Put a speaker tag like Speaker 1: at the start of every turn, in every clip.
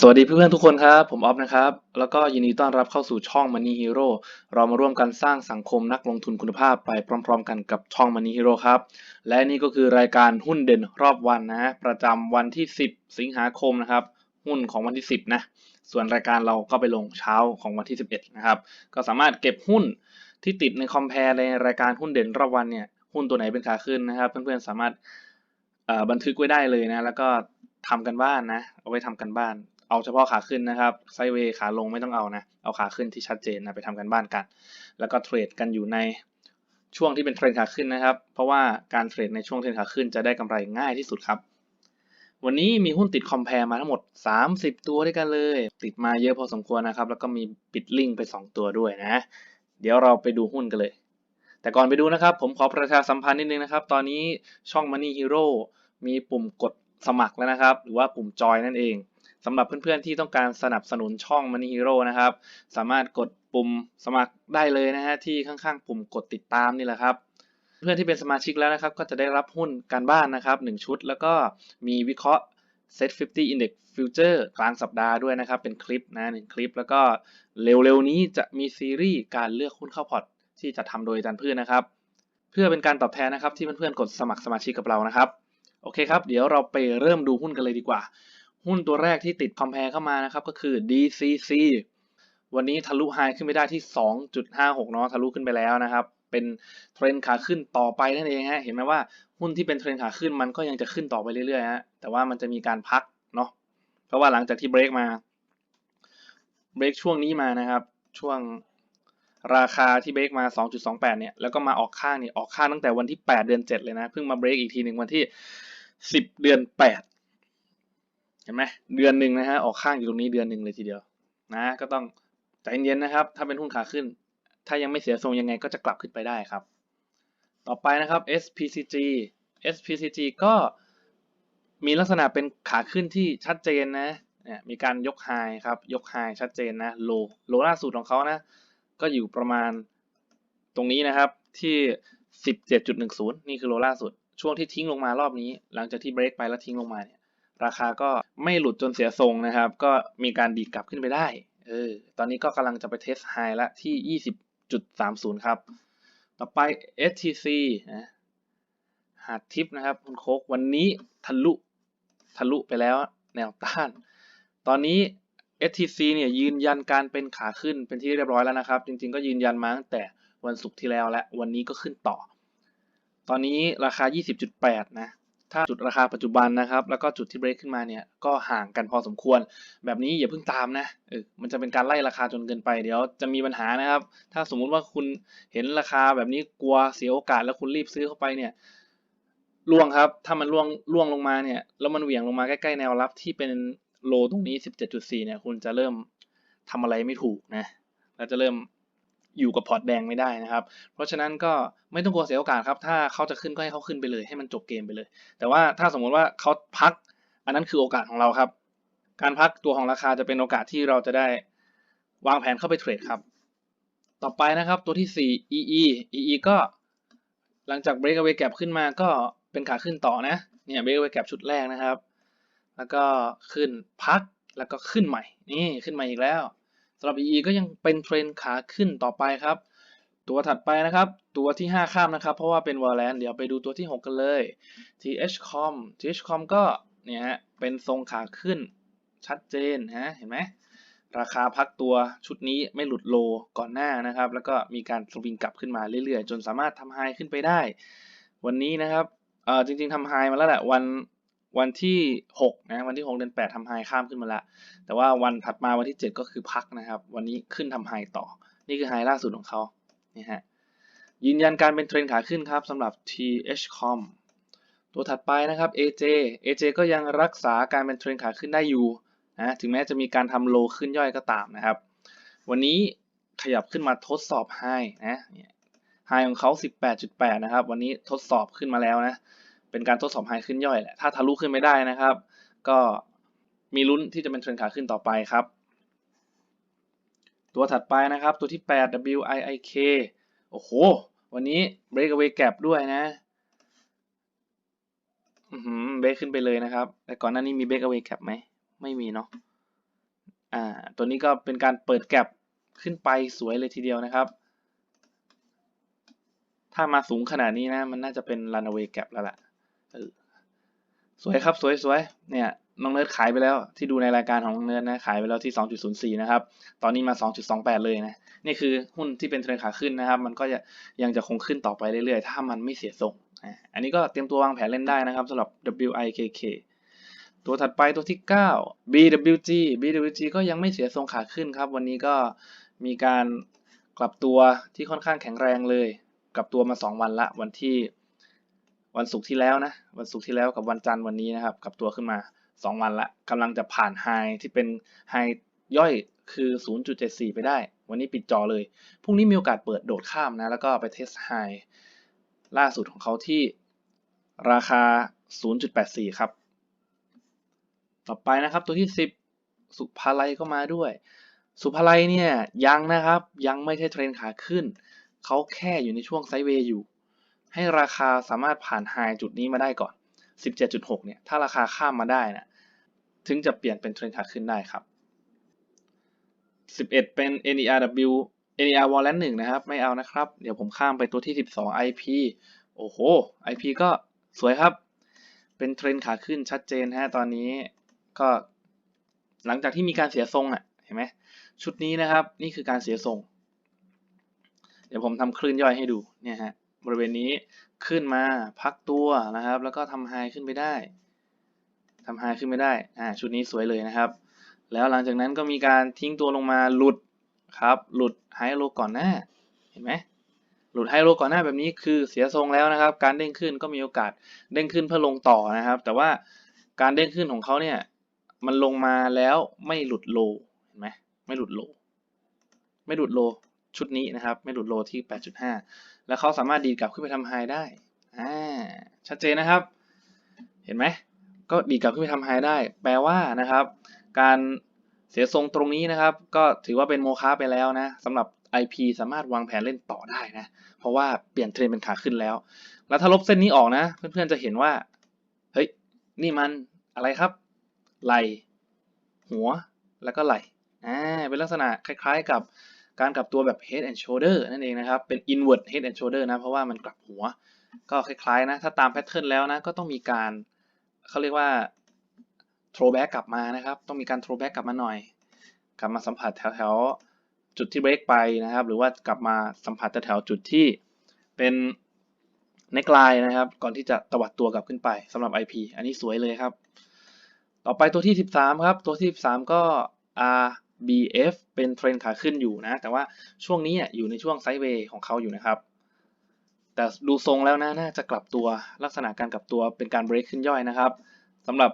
Speaker 1: สวัสดีเพื่อนๆทุกคนครับ ผมออฟนะครับ แล้วก็ยินดีต้อนรับเข้าสู่ช่อง Money Hero เรามาร่วมกันสร้างสังคมนักลงทุนคุณภาพไปพร้อม ๆ กันกับช่อง Money Hero ครับ และนี่ก็คือรายการหุ้นเด่นรอบวันนะ ประจำวันที่ 10 สิงหาคมนะครับ หุ้นของวันที่ 10 นะ ส่วนรายการเราก็ไปลงเช้าของวันที่ 11 นะครับ ก็สามารถเก็บหุ้นที่ติดในคอมเพลในรายการหุ้นเด่นรอบวันเนี่ย หุ้นตัวไหนเป็นขาขึ้นนะครับ เพื่อนๆสามารถบันทึกไว้ได้เลยนะ แล้วก็ทำกันบ้านนะ เอาไว้ทำกันบ้าน เอาเฉพาะขาขึ้นนะครับไซเวย์ขาลงไม่ต้องเอานะ เอาขาขึ้นที่ชัดเจนนะไปทำกันบ้านกัน แล้วก็เทรดกันอยู่ในช่วงที่เป็นเทรนขาขึ้นนะครับ เพราะว่าการเทรดในช่วงเทรนขาขึ้นจะได้กำไรง่ายที่สุดครับ วันนี้มีหุ้นติดคอมเพลมาทั้งหมด 30 ตัวด้วยกันเลย ติดมาเยอะพอสมควรนะครับ แล้วก็มีปิดลิงไป 2 ตัวด้วยนะ เดี๋ยวเราไปดูหุ้นกันเลย แต่ก่อนไปดูนะครับ ผมขอประชาสัมพันธ์นิดนึงนะครับ ตอนนี้ช่อง Money Hero มีปุ่มกดสมัครแล้วนะครับ หรือว่าปุ่มจอยนั่นเอง สำหรับเพื่อนๆที่ต้องการสนับสนุนช่อง Money Hero นะครับ สามารถกดปุ่มสมัครได้เลยนะฮะที่ข้างๆ ปุ่มกดติดตามนี่แหละครับเพื่อนที่เป็นสมาชิกแล้วนะครับ ก็จะได้รับหุ้นการบ้านนะครับ 1 ชุด แล้วก็มีวิเคราะห์ Set 50 Index Future กลางสัปดาห์ด้วยนะครับ เป็นคลิปนะหนึ่งคลิป แล้วก็เร็วๆนี้จะมีซีรีส์การเลือกหุ้นเข้าพอร์ตที่จะทำโดยอาจารย์พืชนะครับ เพื่อเป็นการตอบแทนนะครับที่เพื่อนๆกดสมัครสมาชิกกับเรานะครับ โอเคครับ เดี๋ยวเราไปเริ่มดูหุ้นกันเลยดีกว่า หุ้นตัวแรกที่ติดคอมเพลเข้ามานะครับก็คือ DCC วันนี้ทะลุไฮขึ้นไปได้ที่ 2.56 เนาะทะลุขึ้นไปแล้วนะครับ เป็นเทรนขาขึ้นต่อไปนั่นเองฮะเห็นไหมว่าหุ้นที่เป็นเทรนขาขึ้นมันก็ยังจะขึ้นต่อไปเรื่อยๆฮะแต่ว่ามันจะมีการพักเนาะเพราะว่าหลังจากที่เบรกมาเบรกช่วงนี้มานะครับ ช่วงราคาที่เบรกมา 2.28 เนี่ยแล้วก็มาออกข้างนี่ออกข้างตั้งแต่วันที่ 8 เดือน 7 เลยนะเพิ่งมาเบรกอีกทีหนึ่งวันที่ 10 เดือน 8 เห็นไหมเดือนหนึ่งนะฮะออกข้างอยู่ตรงนี้เดือนหนึ่งเลยทีเดียวนะก็ต้องใจเย็นนะครับ ถ้าเป็นหุ้นขาขึ้น ถ้ายังไม่เสียทรงยังไงก็จะกลับขึ้นไปได้ครับ ต่อไปนะครับ SPCG SPCG ก็มีลักษณะเป็นขาขึ้นที่ชัดเจนนะเนี่ยมีการยกไฮครับ ยกไฮชัดเจนนะโลโลล่าสุดของเขานะ ก็อยู่ประมาณตรงนี้นะครับที่ 17.10 นี่คือโลล่าสุด ช่วงที่ทิ้งลงมารอบนี้ หลังจากที่เบรกไปแล้วทิ้งลงมาเนี่ย ราคาก็ไม่หลุดจนเสียทรงนะครับ ก็มีการดีดกลับขึ้นไปได้ เออ ตอนนี้ก็กำลังจะไปเทสไฮละที่ 20.30 ครับ ต่อไป STC นะหาดทิปนะครับคุณโคกวันนี้ทะลุทะลุไปแล้วแนวต้าน ตอนนี้ STC เนี่ยยืนยันการเป็นขาขึ้นเป็นที่เรียบร้อยแล้วนะครับ จริงๆก็ยืนยันมาตั้งแต่วันศุกร์ที่แล้วและวันนี้ก็ขึ้นต่อ ตอนนี้ราคา 20.8 นะ ถ้าจุดราคาปัจจุบันนะครับ แล้วก็จุดที่เบรกขึ้นมาเนี่ยก็ห่างกันพอสมควร แบบนี้อย่าเพิ่งตามนะเออมันจะเป็นการไล่ราคาจนเกินไปเดี๋ยวจะมีปัญหานะครับ ถ้าสมมุติว่าคุณเห็นราคาแบบนี้กลัวเสียโอกาสแล้วคุณรีบซื้อเข้าไปเนี่ยล่วงครับ ถ้ามันล่วงล่วงลงมาเนี่ยแล้วมันเหวี่ยงลงมาใกล้ๆแนวรับที่เป็นโลตรงนี้ 17.4 เนี่ย คุณจะเริ่มทำอะไรไม่ถูกนะแล้วจะเริ่ม อยู่กับพอร์ตแดงไม่ได้นะครับ เพราะฉะนั้นก็ไม่ต้องกลัวเสียโอกาสครับ ถ้าเขาจะขึ้นก็ให้เขาขึ้นไปเลย ให้มันจบเกมไปเลย แต่ว่าถ้าสมมุติว่าเขาพัก อันนั้นคือโอกาสของเราครับ การพักตัวของราคาจะเป็นโอกาสที่เราจะได้วางแผนเข้าไปเทรดครับ ต่อไปนะครับตัวที่ 4 EE EE ก็หลังจาก breakaway gap ขึ้นมาก็เป็นขาขึ้นต่อนะ เนี่ย breakaway gap ชุดแรกนะครับ แล้วก็ขึ้นพักแล้วก็ขึ้นใหม่ นี่ขึ้นใหม่อีกแล้ว สำหรับ EE ก็ยังเป็นเทรนขาขึ้นต่อไปครับ ตัวถัดไปนะครับ ตัวที่ 5 ข้ามนะครับ เพราะว่าเป็น Valorant เดี๋ยวไปดูตัวที่ 6 กันเลย THCOM THCOM ก็เนี่ยฮะเป็นทรงขาขึ้นชัดเจนฮะเห็นไหมราคาพักตัวชุดนี้ไม่หลุดโลก่อนหน้านะครับ แล้วก็มีการสวิงกลับขึ้นมาเรื่อยๆ จนสามารถทำไฮขึ้นไปได้ วันนี้นะครับเออจริงๆทำไฮมาแล้วแหละวัน วันที่6นะวันที่ 6 เดือน8ทำไฮข้ามขึ้นมาแล้วแต่ว่าวันถัดมาวันที่ 7 ก็คือพักนะครับ วันนี้ขึ้นทำไฮต่อ นี่คือไฮล่าสุดของเขานี่ฮะยืนยันการเป็นเทรนขาขึ้นครับสำหรับ THCOM ตัวถัดไปนะครับ AJ AJ ก็ยังรักษาการเป็นเทรนขาขึ้นได้อยู่นะถึงแม้จะมีการทำโลขึ้นย่อยก็ตามนะครับ วันนี้ขยับขึ้นมาทดสอบไฮนะไฮของเขา 18.8 นะครับ วันนี้ทดสอบขึ้นมาแล้วนะ เป็นการทดสอบไฮขึ้นย่อยแหละถ้าทะลุขึ้นไม่ได้นะครับ ก็มีลุ้นที่จะเป็นเทรนขาขึ้นต่อไปครับ ตัวถัดไปนะครับ ตัวที่ 8 WIIK โอ้โห วันนี้ breakaway gap ด้วยนะอือหือเบรกขึ้นไปเลยนะครับ แต่ก่อนหน้านี้มี breakaway gap ไหม ไม่มีเนาะ อ่า ตัวนี้ก็เป็นการเปิดแก็บขึ้นไปสวยเลยทีเดียวนะครับ ถ้ามาสูงขนาดนี้นะ มันน่าจะเป็น runaway gap แล้วล่ะ สวยครับสวยสวยเนี่ยน้องเนิร์ดขายไปแล้วที่ดูในรายการของน้องเนิร์ดนะขายไปแล้วที่ 2.04 นะครับ ตอนนี้มา 2.28 เลยนะนี่คือหุ้นที่เป็นเทรนขาขึ้นนะครับ มันก็จะยังจะคงขึ้นต่อไปเรื่อยๆ ถ้ามันไม่เสียทรงอันนี้ก็เตรียมตัววางแผนเล่นได้นะครับสำหรับ WIKK ตัวถัดไปตัวที่ 9 BWG BWG ก็ยังไม่เสียทรงขาขึ้นครับ วันนี้ก็มีการกลับตัวที่ค่อนข้างแข็งแรงเลย กลับตัวมา 2 วันละวันที่ วันศุกร์ที่แล้วนะวันศุกร์ที่แล้วกับวันจันทร์วันนี้นะครับกลับตัวขึ้นมา 2 วันละกำลังจะผ่านไฮที่เป็นไฮย่อยคือ 0.74 ไปได้ วันนี้ปิดจอเลยพรุ่งนี้มีโอกาสเปิดโดดข้ามนะแล้วก็ไปเทสไฮล่าสุดของเขาที่ราคา 0.84 ครับ ต่อไปนะครับตัวที่ 10 สุภาลัยก็มาด้วย สุภาลัยเนี่ยยังนะครับยังไม่ใช่เทรนขาขึ้น เขาแค่อยู่ในช่วงไซด์เวย์อยู่ ให้ราคาสามารถผ่านไฮจุดนี้มาได้ก่อน 17.6 เนี่ย ถ้าราคาข้ามมาได้นะถึงจะเปลี่ยนเป็นเทรนขาขึ้นได้ครับ 11 เป็น NERW NER Warrant 1นะครับ ไม่เอานะครับ เดี๋ยวผมข้ามไปตัวที่ 12 IP โอ้โห IP ก็สวยครับ เป็นเทรนขาขึ้นชัดเจนฮะ ตอนนี้ก็หลังจากที่มีการเสียทรงอะ เห็นไหม ชุดนี้นะครับ นี่คือการเสียทรง เดี๋ยวผมทำคลื่นย่อยให้ดู เนี่ยฮะ บริเวณนี้ขึ้นมาพักตัวนะครับ แล้วก็ทำไฮขึ้นไปได้ทำไฮขึ้นไปได้อ่าชุดนี้สวยเลยนะครับ แล้วหลังจากนั้นก็มีการทิ้งตัวลงมาหลุดครับ หลุดไฮโลก่อนหน้า เห็นไหมหลุดไฮโลก่อนหน้าแบบนี้คือเสียทรงแล้วนะครับ การเด้งขึ้นก็มีโอกาสเด้งขึ้นเพื่อลงต่อนะครับ แต่ว่าการเด้งขึ้นของเขาเนี่ยมันลงมาแล้วไม่หลุดโลเห็นไหมไม่หลุดโล ไม่หลุดโลชุดนี้นะครับ ไม่หลุดโลที่ 8.5 แล้วเขาสามารถดีดกลับขึ้นไปทำไฮได้ อ่า ชัดเจนนะครับ เห็นไหม ก็ดีดกลับขึ้นไปทำไฮได้ แปลว่านะครับ การเสียทรงตรงนี้นะครับ ก็ถือว่าเป็นโมฆะไปแล้วนะสำหรับ IP สามารถวางแผนเล่นต่อได้นะ เพราะว่าเปลี่ยนเทรนเป็นขาขึ้นแล้ว แล้วถ้าลบเส้นนี้ออกนะ เพื่อนๆจะเห็นว่า เฮ้ย นี่มันอะไรครับ ไหล หัว แล้วก็ไหล อ่า เป็นลักษณะคล้าย ๆกับ การกลับตัวแบบ head and shoulder นั่นเองนะครับ เป็น inward head and shoulder นะ เพราะว่ามันกลับหัว ก็คล้ายๆนะ ถ้าตามแพทเทิร์นแล้วนะ ก็ต้องมีการเขาเรียกว่า throwback กลับมานะครับ ต้องมีการ throwback กลับมาหน่อย กลับมาสัมผัสแถวๆ จุดที่เบรกไปนะครับ หรือว่ากลับมาสัมผัสแถวๆ จุดที่เป็น neckline นะครับ ก่อนที่จะตวัดตัวกลับขึ้นไปสำหรับ IP อันนี้สวยเลยครับ ต่อไปตัวที่ 13 ครับ ตัวที่ 13 ก็ R BF เป็นเทรนขาขึ้นอยู่นะ แต่ว่าช่วงนี้อยู่ในช่วงไซด์เวย์ของเขาอยู่นะครับ แต่ดูทรงแล้วนะน่าจะกลับตัวลักษณะการกลับตัวเป็นการเบรกขึ้นย่อยนะครับสำหรับ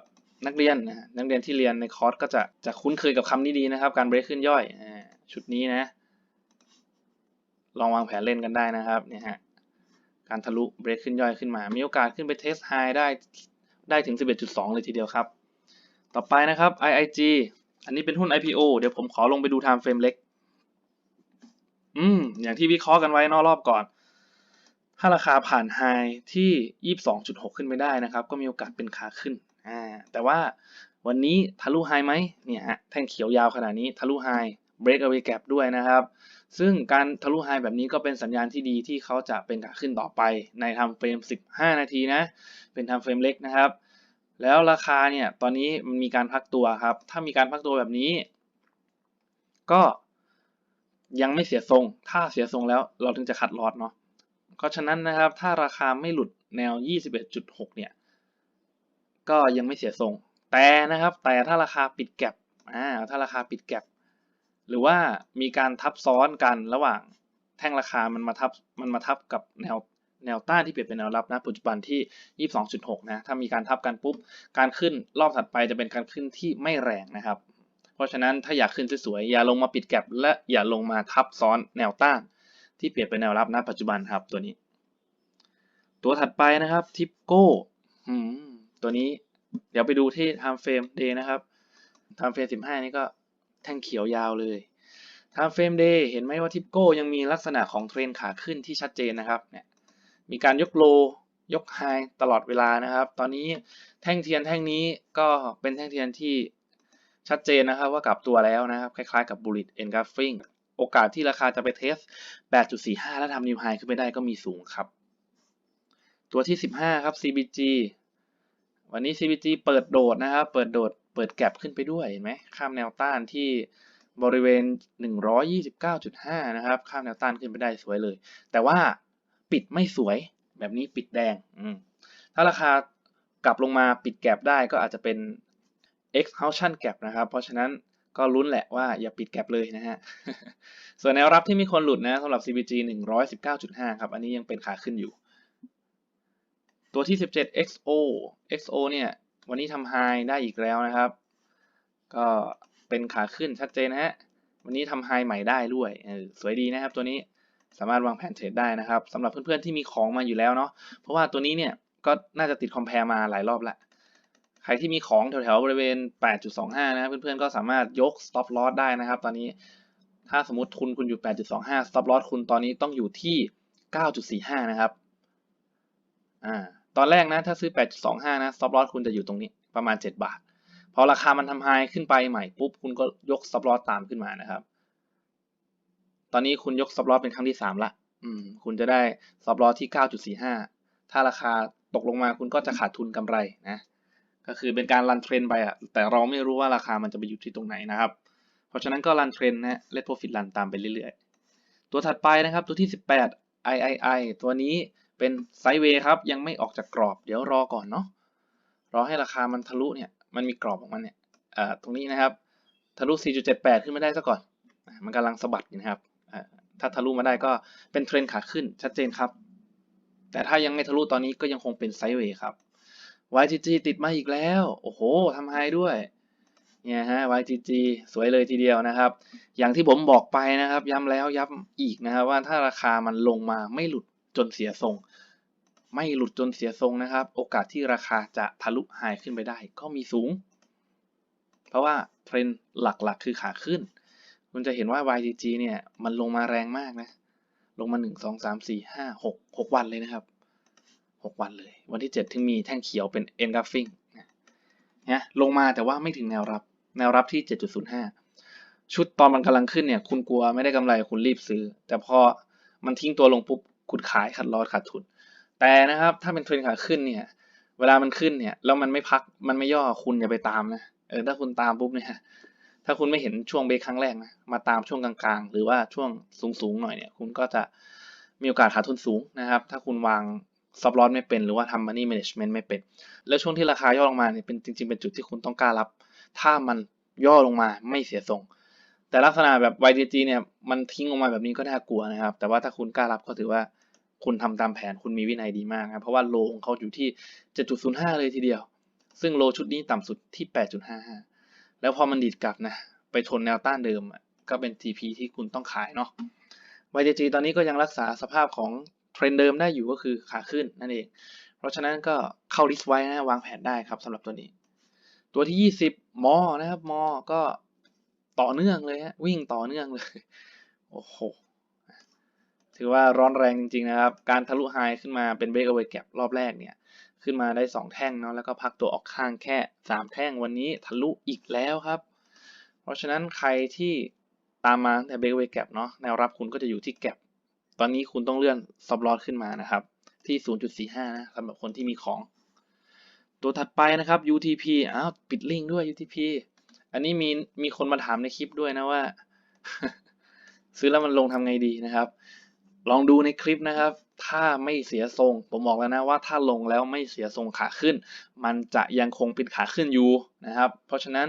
Speaker 1: นักเรียนนะนักเรียนที่เรียนในคอร์สก็จะจะคุ้นเคยกับคำนี้ดีนะครับ การเบรกขึ้นย่อยชุดนี้นะ ลองวางแผนเล่นกันได้นะครับเนี่ยฮะการทะลุเบรกขึ้นย่อยขึ้นมา มีโอกาสขึ้นไปเทสไฮได้ได้ถึง 11.2 เลยทีเดียวครับ ต่อไปนะครับ IIG อันนี้เป็นหุ้น IPO เดี๋ยวผมขอลงไปดู time frame เล็ก อืม อย่างที่วิเคราะห์กันไว้นอกรอบก่อน ถ้าราคาผ่านไฮที่ 22.6 ขึ้นไปได้นะครับ ก็มีโอกาสเป็นขาขึ้น อ่า แต่ว่าวันนี้ทะลุไฮไหมเนี่ยฮะ แท่งเขียวยาวขนาดนี้ทะลุไฮ break away gap ด้วยนะครับ ซึ่งการทะลุไฮแบบนี้ก็เป็นสัญญาณที่ดีที่เขาจะเป็นขาขึ้นต่อไปใน time frame 15 นาทีนะ เป็น time frame เล็กนะครับ แล้วราคาเนี่ยตอนนี้มันมีการพักตัวครับ ถ้ามีการพักตัวแบบนี้ ก็ยังไม่เสียทรง ถ้าเสียทรงแล้วเราถึงจะคัดลอตเนาะเพราะฉะนั้นนะครับถ้าราคาไม่หลุดแนว 21.6 เนี่ย ก็ยังไม่เสียทรง แต่นะครับ แต่ถ้าราคาปิดแก็บอ่าถ้าราคาปิดแก็บหรือว่ามีการทับซ้อนกันระหว่างแท่งราคามันมาทับมันมาทับกับแนว แนวต้านที่เปลี่ยนเป็นแนวรับนะปัจจุบันที่ 22.6 นะ ถ้ามีการทับกันปุ๊บ การขึ้นรอบถัดไปจะเป็นการขึ้นที่ไม่แรงนะครับ เพราะฉะนั้นถ้าอยากขึ้นสวยๆ อย่าลงมาปิดแก็บและอย่าลงมาทับซ้อนแนวต้าน ที่เปลี่ยนเป็นแนวรับนะปัจจุบันครับตัวนี้ ตัวถัดไปนะครับทิปโก้ตัวนี้เดี๋ยวไปดูที่ time frame day นะครับ time frame 15 นี่ก็แท่งเขียวยาวเลย time frame day เห็นไหมว่าทิปโก้ยังมีลักษณะของเทรนขาขึ้นที่ชัดเจนนะครับเนี่ย มีการยกโล ยกไฮตลอดเวลานะครับ ตอนนี้แท่งเทียนแท่งนี้ก็เป็นแท่งเทียนที่ชัดเจนนะครับว่ากลับตัวแล้วนะครับ คล้ายๆกับ Bullet Engulfing โอกาสที่ราคาจะไปเทส 8.45 แล้วทำนิวไฮขึ้นไปได้ก็มีสูงครับ ตัวที่ 15 ครับ CBG วันนี้ CBG เปิดโดดนะครับ เปิดโดด เปิดแก็บขึ้นไปด้วยเห็นไหมข้ามแนวต้านที่บริเวณ 129.5 นะครับ ข้ามแนวต้านขึ้นไปได้สวยเลย แต่ว่า ปิดไม่สวย แบบนี้ปิดแดง ถ้าราคากลับลงมาปิดแก็บได้ก็อาจจะเป็น exhaustion gap นะครับ เพราะฉะนั้นก็ลุ้นแหละว่าอย่าปิดแก็บเลยนะฮะ ส่วนแนวรับที่มีคนหลุดนะสำหรับ CBG 119.5 ครับ อันนี้ยังเป็นขาขึ้นอยู่ ตัวที่ 17 XO XO เนี่ย วันนี้ทำไฮได้อีกแล้วนะครับ ก็เป็นขาขึ้นชัดเจนนะฮะ วันนี้ทำไฮใหม่ได้ด้วย สวยดีนะครับตัวนี้ สามารถวางแผนเทรดได้นะครับสำหรับเพื่อนๆที่มีของมาอยู่แล้วเนาะเพราะว่าตัวนี้เนี่ยก็น่าจะติดคอมเพลมาหลายรอบละใครที่มีของแถวๆบริเวณ 8.25 นะเพื่อนๆก็สามารถยก stop loss ได้นะครับ ตอนนี้ถ้าสมมติทุนคุณอยู่ 8.25 stop loss คุณตอนนี้ต้องอยู่ที่ 9.45 นะครับอ่าตอนแรกนะถ้าซื้อ 8.25 นะ stop loss คุณจะอยู่ตรงนี้ประมาณ 7 บาท พอราคามันทำ high ขึ้นไปใหม่ปุ๊บคุณก็ยก stop loss ตามขึ้นมานะครับ ตอนนี้คุณยก stop loss เป็นครั้งที่3ละอืม คุณจะได้ stop loss ที่9.45ถ้าราคาตกลงมาคุณก็จะขาดทุนกำไรนะ ก็คือเป็นการรันเทรนไปอะแต่เราไม่รู้ว่าราคามันจะไปอยู่ที่ตรงไหนนะครับ เพราะฉะนั้นก็รันเทรนนะ let profit รันตามไปเรื่อยๆ ตัวถัดไปนะครับ ตัวที่ 18 III ตัวนี้เป็นไซด์เวย์ครับ ยังไม่ออกจากกรอบ เดี๋ยวรอก่อนเนาะ รอให้ราคามันทะลุเนี่ย มันมีกรอบของมันเนี่ยอ่าตรงนี้นะครับ ทะลุ 4.78 ขึ้นมาได้ซะก่อน มันกำลังสะบัดอยู่นะครับ ถ้าทะลุมาได้ก็เป็นเทรนขาขึ้นชัดเจนครับ แต่ถ้ายังไม่ทะลุตอนนี้ก็ยังคงเป็นไซด์เวย์ครับ YTG ติดมาอีกแล้ว โอ้โหทำไฮด้วยเนี่ยฮะ YTG สวยเลยทีเดียวนะครับ อย่างที่ผมบอกไปนะครับ ย้ำแล้วย้ำอีกนะครับว่าถ้าราคามันลงมาไม่หลุดจนเสียทรง ไม่หลุดจนเสียทรงนะครับ โอกาสที่ราคาจะทะลุไฮขึ้นไปได้ก็มีสูง เพราะว่าเทรนหลักๆ คือขาขึ้น คุณจะเห็นว่า YTG เนี่ย มันลงมาแรงมากนะ ลงมา 1 2 3 4 5 6 6 วันเลยนะครับ 6 วันเลย วันที่ 7 ถึงมีแท่งเขียวเป็น engulfing นะนะลงมาแต่ว่าไม่ถึงแนวรับ แนวรับที่ 7.05 ชุดตอนมันกำลังขึ้นเนี่ย คุณกลัวไม่ได้กำไรคุณรีบซื้อ แต่พอมันทิ้งตัวลงปุ๊บคุณขายขัดลอดขาดทุน แต่นะครับ ถ้าเป็นเทรนขาขึ้นเนี่ย เวลามันขึ้นเนี่ย แล้วมันไม่พัก มันไม่ย่อ คุณอย่าไปตามนะ เออ ถ้าคุณตามปุ๊บเนี่ย ถ้าคุณไม่เห็นช่วงเบรกครั้งแรกนะมาตามช่วงกลางๆ หรือว่าช่วงสูงๆหน่อยเนี่ยคุณก็จะมีโอกาสขาดทุนสูงนะครับ ถ้าคุณวางซับลอสไม่เป็นหรือว่าทำ money management ไม่เป็น แล้วช่วงที่ราคาย่อลงมาเนี่ยเป็นจริง ๆ เป็นจุดที่คุณต้องกล้ารับ ถ้ามันย่อลงมาไม่เสียทรง แต่ลักษณะแบบ YTG เนี่ยมันทิ้งลงมาแบบนี้ก็น่ากลัวนะครับ แต่ว่าถ้าคุณกล้ารับก็ถือว่าคุณทำตามแผนคุณมีวินัยดีมากครับเพราะว่าโลของเขาอยู่ที่ 7.05 เลยทีเดียว ซึ่งโลชุดนี้ต่ำสุดที่ 8.55 แล้วพอมันดีดกลับนะ ไปชนแนวต้านเดิมอะก็เป็น TP ที่คุณต้องขายเนาะ YTG ตอนนี้ก็ยังรักษาสภาพของเทรนเดิมได้อยู่ก็คือขาขึ้นนั่นเอง เพราะฉะนั้นก็เข้าลิสต์ไว้นะวางแผนได้ครับสำหรับตัวนี้ ตัวที่ 20 มอนะครับมอก็ต่อเนื่องเลยฮะวิ่งต่อเนื่องเลย โอ้โห ถือว่าร้อนแรงจริงๆนะครับ การทะลุไฮขึ้นมาเป็นเบรกเอาไว้แก็บรอบแรกเนี่ย ขึ้นมาได้ 2 แท่งเนาะแล้วก็พักตัวออกข้างแค่ 3 แท่งวันนี้ทะลุอีกแล้วครับ เพราะฉะนั้นใครที่ตามมาแต่เบรกเอาไว้แก็บเนาะแนวรับคุณก็จะอยู่ที่แก็บตอนนี้คุณต้องเลื่อนซับลอสขึ้นมานะครับ ที่ 0.45 นะสำหรับคนที่มีของ ตัวถัดไปนะครับ UTP อ้าวปิดลิงก์ด้วย UTP อันนี้มีมีคนมาถามในคลิปด้วยนะว่า ซื้อแล้วมันลงทำไงดีนะครับ ลองดูในคลิปนะครับ ถ้าไม่เสียทรง ผมบอกแล้วนะว่าถ้าลงแล้วไม่เสียทรงขาขึ้น มันจะยังคงเป็นขาขึ้นอยู่นะครับ เพราะฉะนั้น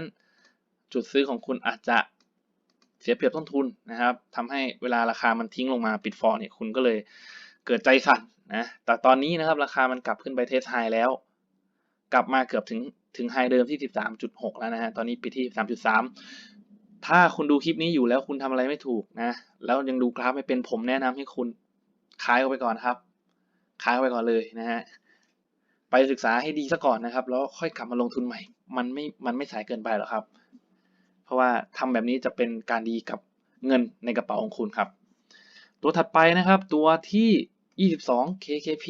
Speaker 1: จุดซื้อของคุณอาจจะเสียเปรียบต้นทุนนะครับทำให้เวลาราคามันทิ้งลงมาปิดฟอร์เนี่ยคุณก็เลยเกิดใจสั่นนะแต่ตอนนี้นะครับราคามันกลับขึ้นไปเทสไฮแล้ว กลับมาเกือบถึงถึงไฮเดิมที่ 13.6 แล้วนะฮะตอนนี้ปิดที่ 13.3 ถ้าคุณดูคลิปนี้อยู่แล้วคุณทำอะไรไม่ถูกนะ แล้วยังดูกราฟไม่เป็นผมแนะนำให้คุณ ขายออกไปก่อนครับ ขายออกไปก่อนเลยนะฮะไปศึกษาให้ดีซะก่อนนะครับ แล้วค่อยกลับมาลงทุนใหม่ มันไม่มันไม่สายเกินไปหรอกครับ เพราะว่าทำแบบนี้จะเป็นการดีกับเงินในกระเป๋าของคุณครับ ตัวถัดไปนะครับ ตัวที่ 22 KKP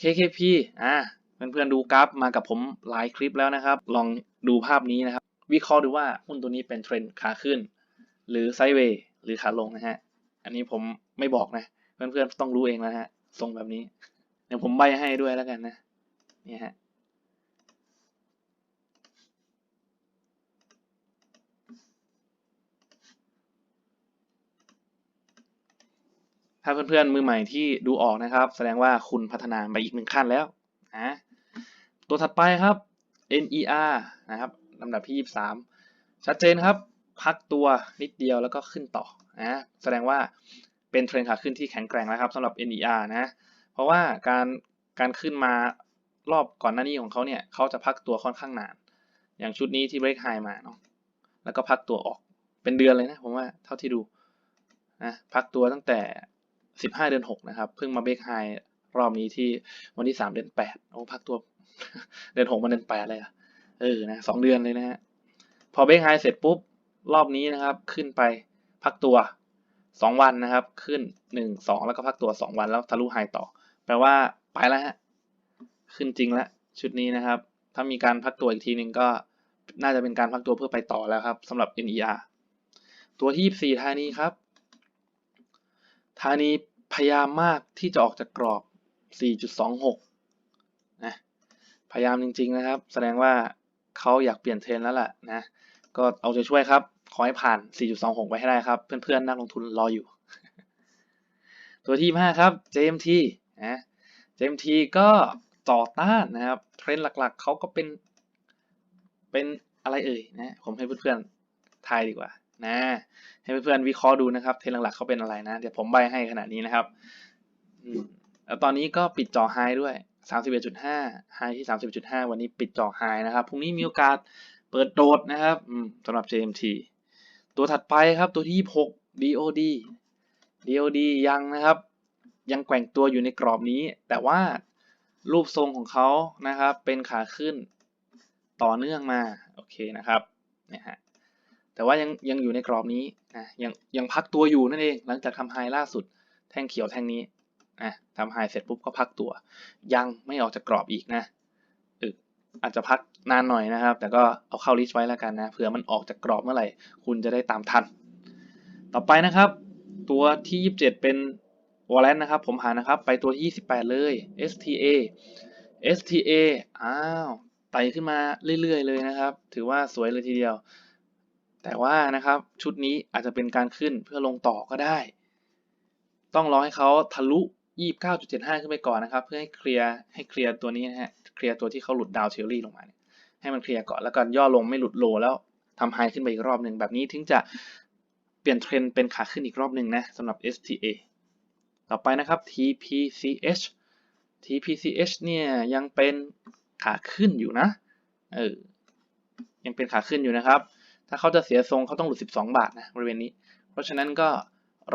Speaker 1: KKP อ่าเพื่อนๆดูกราฟมากับผมหลายคลิปแล้วนะครับ ลองดูภาพนี้นะครับ วิเคราะห์ดูว่าหุ้นตัวนี้เป็นเทรนขาขึ้น หรือไซด์เวย์หรือขาลงนะฮะ อันนี้ผมไม่บอกนะ เพื่อนๆต้องรู้เองนะฮะทรงแบบนี้ เดี๋ยวผมใบให้ด้วยแล้วกันนะเนี่ยฮะถ้าเพื่อนๆมือใหม่ที่ดูออกนะครับ แสดงว่าคุณพัฒนาไปอีกหนึ่งขั้นแล้วนะตัวถัดไปครับ NER นะครับลำดับที่ 23 ชัดเจนครับ พักตัวนิดเดียวแล้วก็ขึ้นต่อนะแสดงว่า เป็นเทรนขาขึ้นที่แข็งแกร่งแล้วครับสำหรับ NER นะ เพราะว่าการการขึ้นมารอบก่อนหน้านี้ของเขาเนี่ยเขาจะพักตัวค่อนข้างนาน อย่างชุดนี้ที่ break high มาเนาะแล้วก็พักตัวออกเป็นเดือนเลยนะผมว่าเท่าที่ดูนะพักตัวตั้งแต่ 15 เดือน 6 นะครับ เพิ่งมา break high รอบนี้ที่วันที่ 3 เดือน 8 โอ้พักตัวเดือน6มาเดือน 8 เลยอะเออนะสองเดือนเลยนะฮะพอ break high เสร็จปุ๊บรอบนี้นะครับขึ้นไปพักตัว 2 วันนะครับ ขึ้น 1 2 แล้วก็พักตัว 2 วันแล้วทะลุไฮต่อ แปลว่าไปแล้วฮะ ขึ้นจริงแล้วชุดนี้นะครับ ถ้ามีการพักตัวอีกทีหนึ่งก็น่าจะเป็นการพักตัวเพื่อไปต่อแล้วครับสำหรับ NER ตัวที่ 24ธานีครับ ธานีพยายามมากที่จะออกจากกรอบ 4.26 นะ พยายามจริง ๆ นะครับ แสดงว่าเขาอยากเปลี่ยนเทรนแล้วล่ะนะ ก็เอาใจช่วยครับ ขอให้ผ่าน 4.26 ไปให้ได้ครับ เพื่อนๆนักลงทุนรออยู่ ตัวที่5ครับ JMT นะ JMT ก็ต่อต้านนะครับ เทรนด์หลักๆ เขาก็เป็น เป็นอะไรเอ่ยนะ ผมให้เพื่อนๆทายดีกว่า นะ ให้เพื่อนๆวิเคราะห์ดูนะครับ เทรนด์หลักๆเขาเป็นอะไรนะ เดี๋ยวผมใบให้ขนาดนี้นะครับอืมแล้วตอนนี้ก็ปิดจอไฮด้วย 31.5ไฮที่ 30.5 วันนี้ปิดจอไฮนะครับ พรุ่งนี้มีโอกาสเปิดโดดนะครับอืมสำหรับ JMT ตัวถัดไปครับตัวที่ 26 DOD DOD ยังนะครับ ยังแกว่งตัวอยู่ในกรอบนี้ แต่ว่ารูปทรงของเขานะครับ เป็นขาขึ้นต่อเนื่องมาโอเคนะครับนี่ยฮะแต่ว่ายังยังอยู่ในกรอบนี้นะยังยังพักตัวอยู่นั่นเองหลังจากทำไฮล่าสุดแท่งเขียวแท่งนี้นะทำไฮเสร็จปุ๊บก็พักตัว ยังไม่ออกจากกรอบอีกนะ อาจจะพักนานหน่อยนะครับ แต่ก็เอาเข้าลิสต์ไว้แล้วกันนะเผื่อมันออกจากกรอบเมื่อไหร่ คุณจะได้ตามทัน ต่อไปนะครับ ตัวที่ 27 เป็นวอลเลนนะครับ ผมหานะครับ ไปตัวที่ 28 เลย STA STA อ้าวไต่ขึ้นมาเรื่อยๆ เลยนะครับ ถือว่าสวยเลยทีเดียว แต่ว่านะครับชุดนี้อาจจะเป็นการขึ้นเพื่อลงต่อก็ได้ ต้องรอให้เขาทะลุ 29.75 ขึ้นไปก่อนนะครับ เพื่อให้เคลียร์ให้เคลียร์ตัวนี้นะฮะ เคลียร์ตัวที่เขาหลุดดาวเทลลี่ลงมาเนี่ยให้มันเคลียร์ก่อนแล้วก็ย่อลงไม่หลุดโลแล้วทำไฮขึ้นไปอีกรอบหนึ่งแบบนี้ถึงจะเปลี่ยนเทรนเป็นขาขึ้นอีกรอบหนึ่งนะสำหรับ STA ต่อไปนะครับ TPCH TPCH เนี่ยยังเป็นขาขึ้นอยู่นะเออยังเป็นขาขึ้นอยู่นะครับ ถ้าเขาจะเสียทรงเขาต้องหลุด 12 บาทนะบริเวณนี้ เพราะฉะนั้นก็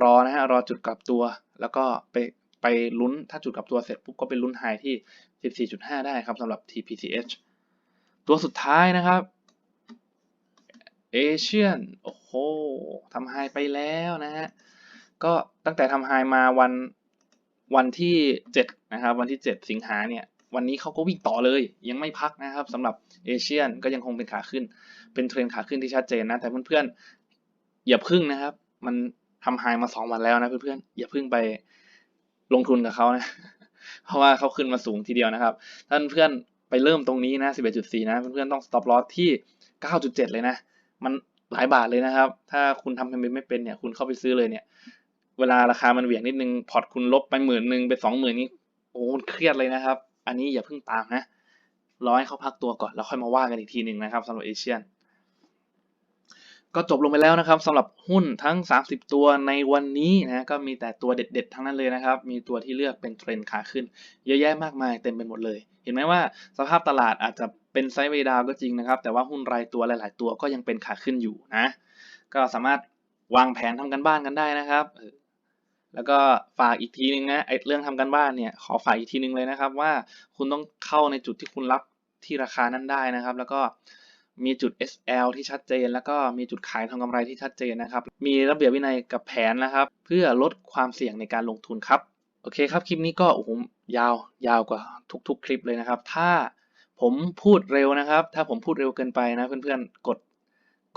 Speaker 1: รอนะฮะรอจุดกลับตัว แล้วก็ไปไปลุ้นถ้าจุดกลับตัวเสร็จปุ๊บก็ไปลุ้นไฮที่ 14.5 ได้ครับสำหรับ TPCH ตัวสุดท้ายนะครับเอเชียนโอ้โหทำไฮไปแล้วนะฮะ ก็ตั้งแต่ทำไฮมาวันวันที่ 7 นะครับ วันที่ 7 สิงหาเนี่ย วันนี้เขาก็วิ่งต่อเลย ยังไม่พักนะครับสำหรับเอเชียนก็ยังคงเป็นขาขึ้น เป็นเทรนขาขึ้นที่ชัดเจนนะ แต่เพื่อนๆ อย่าพึ่งนะครับ มันทำไฮมา 2 วันแล้วนะเพื่อนๆ อย่าพึ่งไปลงทุนกับเขานะ เพราะว่าเขาขึ้นมาสูงทีเดียวนะครับ ท่านเพื่อนไปเริ่มตรงนี้นะ 11.4 นะ เพื่อนๆต้อง stop loss ที่ 9.7 เลยนะ มันหลายบาทเลยนะครับ ถ้าคุณทำเป็นไม่เป็นเนี่ย คุณเข้าไปซื้อเลยเนี่ย เวลาราคามันเหวี่ยงนิดนึง พอร์ตคุณลบไปหมื่นหนึ่งไปสองหมื่นนี้ โอ้เครียดเลยนะครับ อันนี้อย่าเพิ่งตามนะ รอให้เขาพักตัวก่อน แล้วค่อยมาว่ากันอีกทีหนึ่งนะครับสำหรับเอเชียน ก็จบลงไปแล้วนะครับสำหรับหุ้นทั้ง 30 ตัวในวันนี้นะก็มีแต่ตัวเด็ดๆ ทั้งนั้นเลยนะครับ มีตัวที่เลือกเป็นเทรนขาขึ้น เยอะแยะมากมายเต็มไปหมดเลย เห็นไหมว่าสภาพตลาดอาจจะเป็นไซด์เวดาวก็จริงนะครับ แต่ว่าหุ้นรายตัวหลายๆ ตัวก็ยังเป็นขาขึ้นอยู่นะ ก็สามารถวางแผนทำกันบ้านกันได้นะครับ แล้วก็ฝากอีกทีนึงนะไอ้เรื่องทำกันบ้านเนี่ยขอฝากอีกทีนึงเลยนะครับ ว่าคุณต้องเข้าในจุดที่คุณรับที่ราคานั้นได้นะครับ แล้วก็ มีจุด SL ที่ชัดเจน แล้วก็มีจุดขายทำกำไรที่ชัดเจนนะครับ มีระเบียบวินัยกับแผนนะครับ เพื่อลดความเสี่ยงในการลงทุนครับ โอเคครับ คลิปนี้ก็โอ้โหยาวยาวกว่าทุก ๆ คลิปเลยนะครับ ถ้าผมพูดเร็วนะครับ ถ้าผมพูดเร็วเกินไปนะเพื่อนๆ กด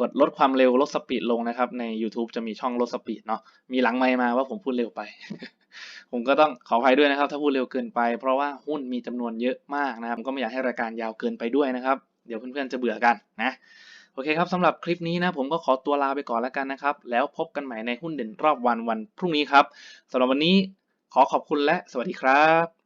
Speaker 1: กดลดความเร็วลดสปีดลงนะครับ ใน YouTube จะมีช่องลดสปีดเนาะมีหลังไมมาว่าผมพูดเร็วไป ผมก็ต้องขออภัยด้วยนะครับ ถ้าพูดเร็วเกินไป เพราะว่าหุ้นมีจำนวนเยอะมากนะครับก็ไม่อยากให้รายการยาวเกินไปด้วยนะครับ เดี๋ยวเพื่อนๆจะเบื่อกันนะโอเคครับสำหรับคลิปนี้นะผมก็ขอตัวลาไปก่อนแล้วกันนะครับ แล้วพบกันใหม่ในหุ้นเด่นรอบวันวันพรุ่งนี้ครับสำหรับวันนี้ขอขอบคุณและสวัสดีครับ